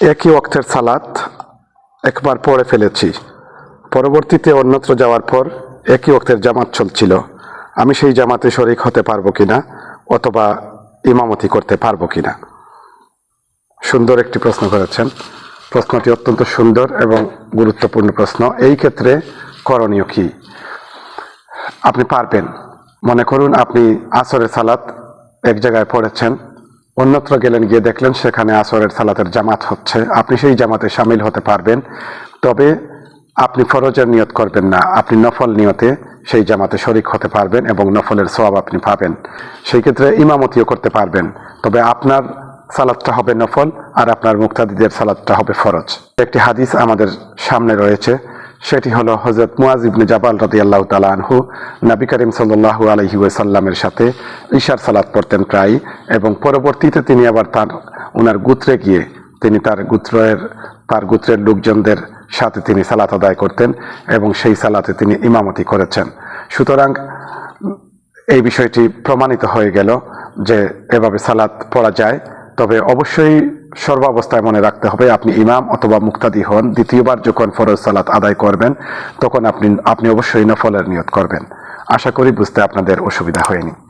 একই অক্তের সালাত একবার পড়ে ফেলেছি। পরবর্তীতে অন্যত্র যাওয়ার পর একই অক্তের জামাত চলছিল। আমি সেই জামাতে শরিক হতে পারব কিনা অথবা ইমামতি করতে পারব কিনা? সুন্দর একটি প্রশ্ন করেছেন। প্রশ্নটি অত্যন্ত সুন্দর এবং গুরুত্বপূর্ণ প্রশ্ন। এই ক্ষেত্রে করণীয় কি? আপনি পারবেন। মনে করুন আপনি আসরের সালাত এক জায়গায় পড়েছেন। অন্যত্র গেলেন, গিয়ে দেখলেন সেখানে আসরের সালাতের জামাত হচ্ছে। আপনি সেই জামাতে সামিল হতে পারবেন, তবে আপনি ফরজের নিয়ত করবেন না। আপনি নফল নিয়তে সেই জামাতে শরিক হতে পারবেন এবং নফলের সওয়াব আপনি পাবেন। সেই ক্ষেত্রে ইমামতিও করতে পারবেন, তবে আপনার সালাদটা হবে নফল আর আপনার মুক্তাদিদের সালাদটা হবে ফরজ। একটি হাদিস আমাদের সামনে রয়েছে সেটি হলো হজরত মুয়াজ ইবনে জাবাল রাদি আল্লাহ তালা আনহু। নবী করিম সাল্লাহ আলহি সাল্লামের সাথে ঈশার সালাত পড়তেন প্রায় এবং পরবর্তীতে তিনি আবার তার ওনার গুত্রে গিয়ে তিনি তার গুত্রের তার গুত্রের লোকজনদের সাথে তিনি সালাত আদায় করতেন এবং সেই সালাতে তিনি ইমামতি করেছেন। সুতরাং এই বিষয়টি প্রমাণিত হয়ে গেল যে এভাবে সালাত পড়া যায়। তবে অবশ্যই সর্বাবস্থায় মনে রাখতে হবে, আপনি ইমাম অথবা মুক্তাদি হন, দ্বিতীয়বার যখন ফরজ সালাত আদায় করবেন, তখন আপনি আপনি অবশ্যই নফলের নিয়ত করবেন। আশা করি বুঝতে আপনাদের অসুবিধা হয়নি।